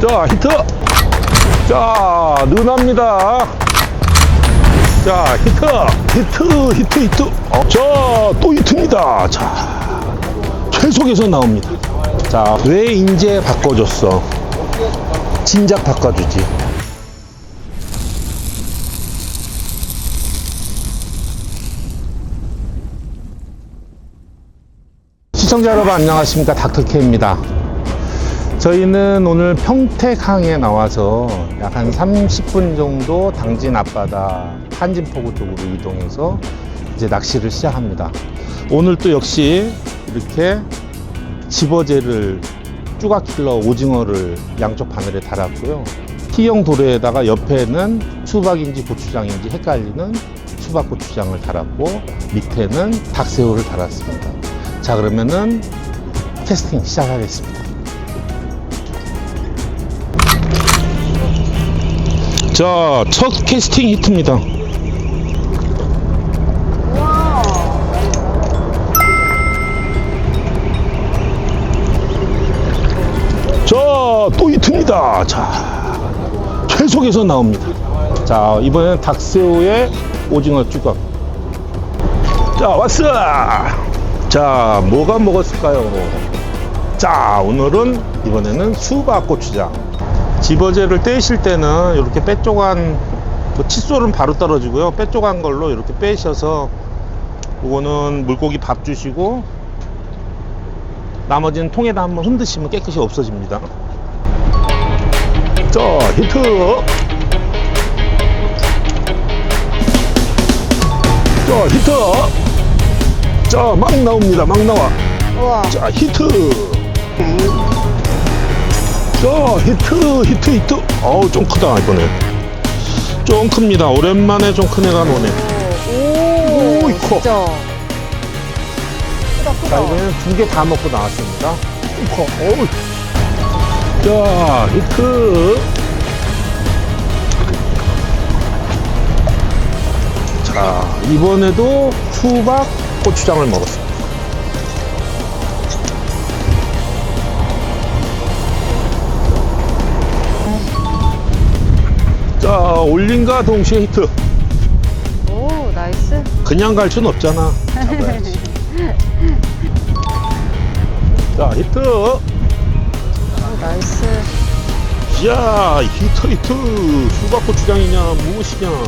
자, 히트! 자, 느납니다. 자, 히트! 히트, 히트, 히트. 어, 자, 또 히트입니다. 자, 최속에서 나옵니다. 자, 왜 인제 바꿔줬어? 진작 바꿔주지. 시청자 여러분 안녕하십니까 닥터케입니다 저희는 오늘 평택항에 나와서 약 한 30분 정도 당진 앞바다 한진포구 쪽으로 이동해서 이제 낚시를 시작합니다. 오늘 또 역시 이렇게 집어제를 쭈가킬러 오징어를 양쪽 바늘에 달았고요. T형 도로에다가 옆에는 수박인지 고추장인지 헷갈리는 수박 고추장을 달았고 밑에는 닭새우를 달았습니다. 자 그러면은 캐스팅 시작하겠습니다 자 첫 캐스팅 히트입니다. 자 또 히트입니다. 자 최속에서 나옵니다. 자 이번에는 닭새우에 오징어 쭈각 자 왔어! 자 뭐가 먹었을까요? 자 오늘은 이번에는 수박 고추장 집어제를 떼실 때는 이렇게 빼쪽한 그 칫솔은 바로 떨어지고요. 빼쪽한 걸로 이렇게 빼셔서 이거는 물고기 밥 주시고 나머지는 통에다 한번 흔드시면 깨끗이 없어집니다. 자 히트! 자 히트! 자 막 나옵니다. 막 나와. 우와. 자 히트 자 히트 히트 히트. 어우 좀 크다 이번에. 좀 큽니다. 오랜만에 좀 큰 애가 노네 오, 오이, 커. 진짜. 크다, 자 크다. 이번에는 두 개 다 먹고 나왔습니다. 좀커 어우. 자 히트. 자 이번에도 수박 고추장을 먹었습니다 자 올린과 동시에 히트. 오, 나이스. 그냥 갈 순 없잖아. 잡아야지. 자 히트. 오, 나이스. 야 히트 히트. 수박고추장이냐 무엇이냐. 오.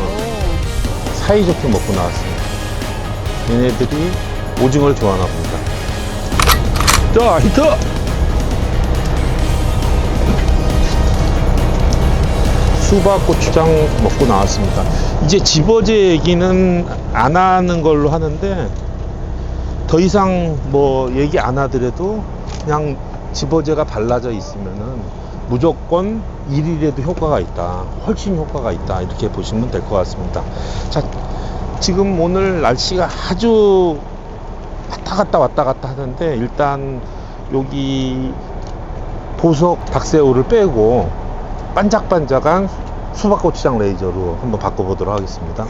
사이좋게 먹고 나왔습니다. 얘네들이 오징어를 좋아하나 봅니다. 자 히트 수박 고추장 먹고 나왔습니다 이제 집어제 얘기는 안 하는 걸로 하는데 더 이상 뭐 얘기 안 하더라도 그냥 집어제가 발라져 있으면은 무조건 일일에도 효과가 있다. 훨씬 효과가 있다. 이렇게 보시면 될 것 같습니다. 자, 지금 오늘 날씨가 아주 왔다 갔다 왔다 갔다 하는데 일단 여기 보석 닭새우를 빼고 반짝반짝한 수박고추장 레이저로 한번 바꿔보도록 하겠습니다.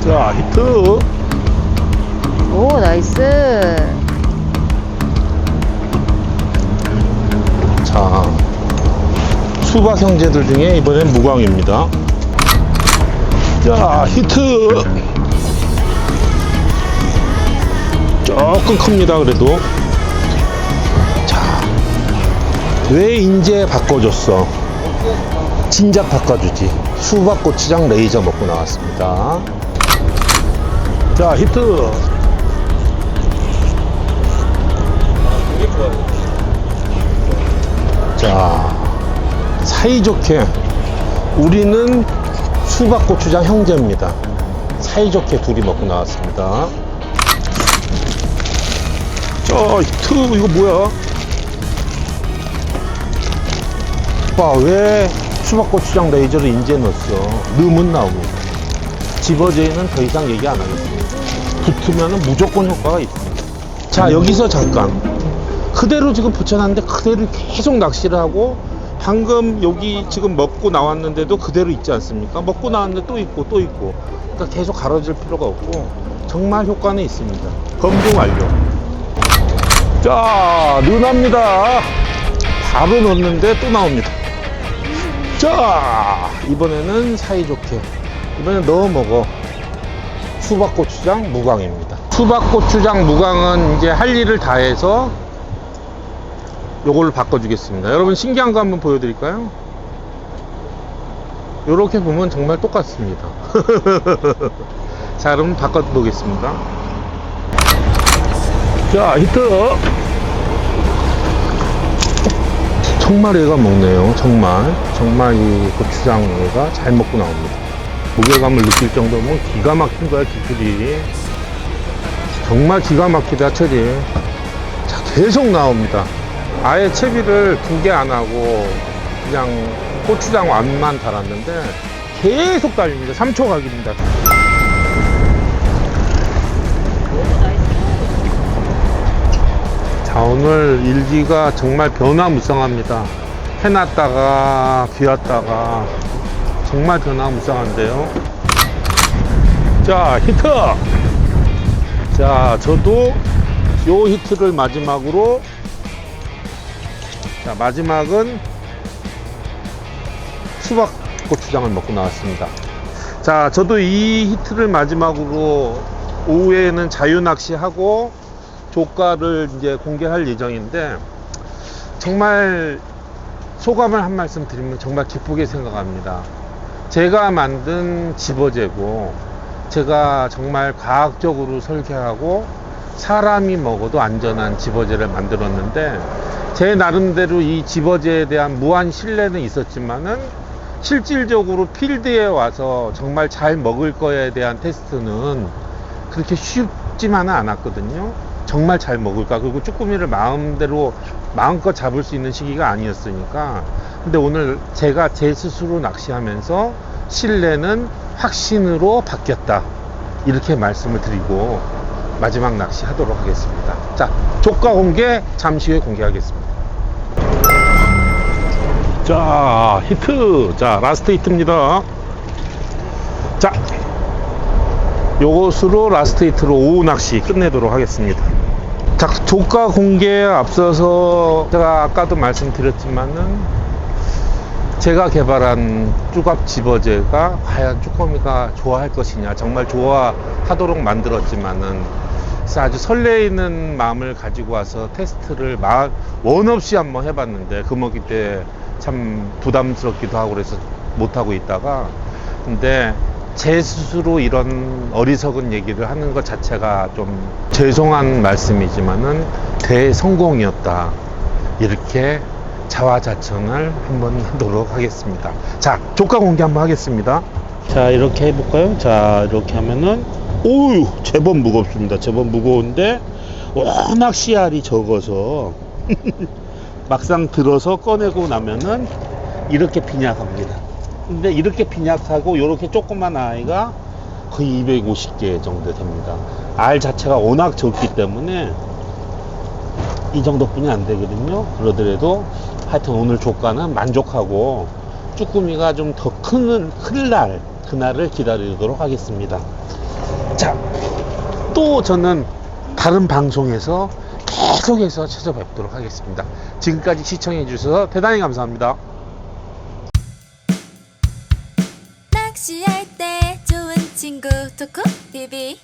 자, 히트. 오, 나이스. 자, 수박 형제들 중에 이번엔 무광입니다. 자, 히트. 조금 큽니다, 그래도. 자, 왜 인제 바꿔줬어? 진작 바꿔주지. 수박 고추장 레이저 먹고 나왔습니다. 자, 히트. 자, 사이좋게 우리는 수박고추장 형제입니다. 사이좋게 둘이 먹고 나왔습니다. 자, 히트 이거 뭐야? 봐, 왜 수박고추장 레이저를 인제 넣었어? 넣으면 나옵니다. 집어제는 더 이상 얘기 안 하겠습니다. 붙으면 무조건 효과가 있습니다. 자, 여기서 잠깐. 그대로 지금 붙여놨는데 그대로 계속 낚시를 하고 방금 여기 지금 먹고 나왔는데도 그대로 있지 않습니까? 먹고 나왔는데 또 있고 또 있고 그러니까 계속 가로질 필요가 없고 정말 효과는 있습니다. 검증 완료. 자, 눈합니다. 바로 넣었는데 또 나옵니다. 자, 이번에는 사이좋게. 이번엔 넣어 먹어. 수박고추장 무광입니다. 수박고추장 무광은 이제 할 일을 다 해서 요걸로 바꿔주겠습니다. 여러분 신기한 거 한번 보여드릴까요? 요렇게 보면 정말 똑같습니다. 자, 그럼 바꿔보겠습니다. 자, 히트! 얘가 먹네요. 정말. 정말 이 고추장 얘가 잘 먹고 나옵니다. 무게감을 느낄 정도면 기가 막힌 거야, 기술이. 정말 기가 막히다, 철이. 자, 계속 나옵니다. 아예 채비를 두 개 안 하고 그냥 고추장 완만 달았는데 계속 달립니다. 3초 각입니다. 자, 오늘 일기가 정말 변화무쌍합니다. 해놨다가 비 왔다가 정말 변화무쌍한데요. 자, 히트! 자, 저도 요 히트를 마지막으로 자, 마지막은 수박 고추장을 먹고 나왔습니다. 자, 저도 이 히트를 마지막으로 오후에는 자유낚시하고 조가를 이제 공개할 예정인데 정말 소감을 한 말씀 드리면 정말 기쁘게 생각합니다. 제가 만든 집어제고 제가 정말 과학적으로 설계하고 사람이 먹어도 안전한 집어제를 만들었는데 제 나름대로 이 집어제에 대한 무한 신뢰는 있었지만은 실질적으로 필드에 와서 정말 잘 먹을 거에 대한 테스트는 그렇게 쉽지만은 않았거든요. 정말 잘 먹을까? 그리고 쭈꾸미를 마음대로 마음껏 잡을 수 있는 시기가 아니었으니까. 근데 오늘 제가 제 스스로 낚시하면서 신뢰는 확신으로 바뀌었다. 이렇게 말씀을 드리고 마지막 낚시 하도록 하겠습니다. 자, 조가 공개 잠시 후에 공개하겠습니다. 자, 히트. 자, 라스트 히트입니다. 자, 요것으로 라스트 히트로 오후 낚시 끝내도록 하겠습니다. 자, 조가 공개에 앞서서 제가 아까도 말씀드렸지만은 제가 개발한 쭈갑 집어제가 과연 쭈꾸미가 좋아할 것이냐 정말 좋아하도록 만들었지만은 아주 설레이는 마음을 가지고 와서 테스트를 마, 원 없이 한번 해봤는데 금어기 때 참 부담스럽기도 하고 그래서 못하고 있다가 근데 제 스스로 이런 어리석은 얘기를 하는 것 자체가 좀 죄송한 말씀이지만은 대성공이었다. 이렇게 자화자찬을 한번 하도록 하겠습니다. 자 조가 공개 한번 하겠습니다. 자 이렇게 해볼까요? 자 이렇게 하면은 오유 제법 무겁습니다. 제법 무거운데 워낙 씨알이 적어서 막상 들어서 꺼내고 나면은 이렇게 빈약합니다 근데 이렇게 빈약하고 이렇게 조그만 아이가 거의 250개 정도 됩니다 알 자체가 워낙 적기 때문에 이 정도뿐이 안 되거든요 그러더라도 하여튼 오늘 조가는 만족하고 쭈꾸미가 좀 더 큰, 클 날, 그날을 기다리도록 하겠습니다. 자, 또 저는 다른 방송에서 계속해서 찾아뵙도록 하겠습니다. 지금까지 시청해 주셔서 대단히 감사합니다. 낚시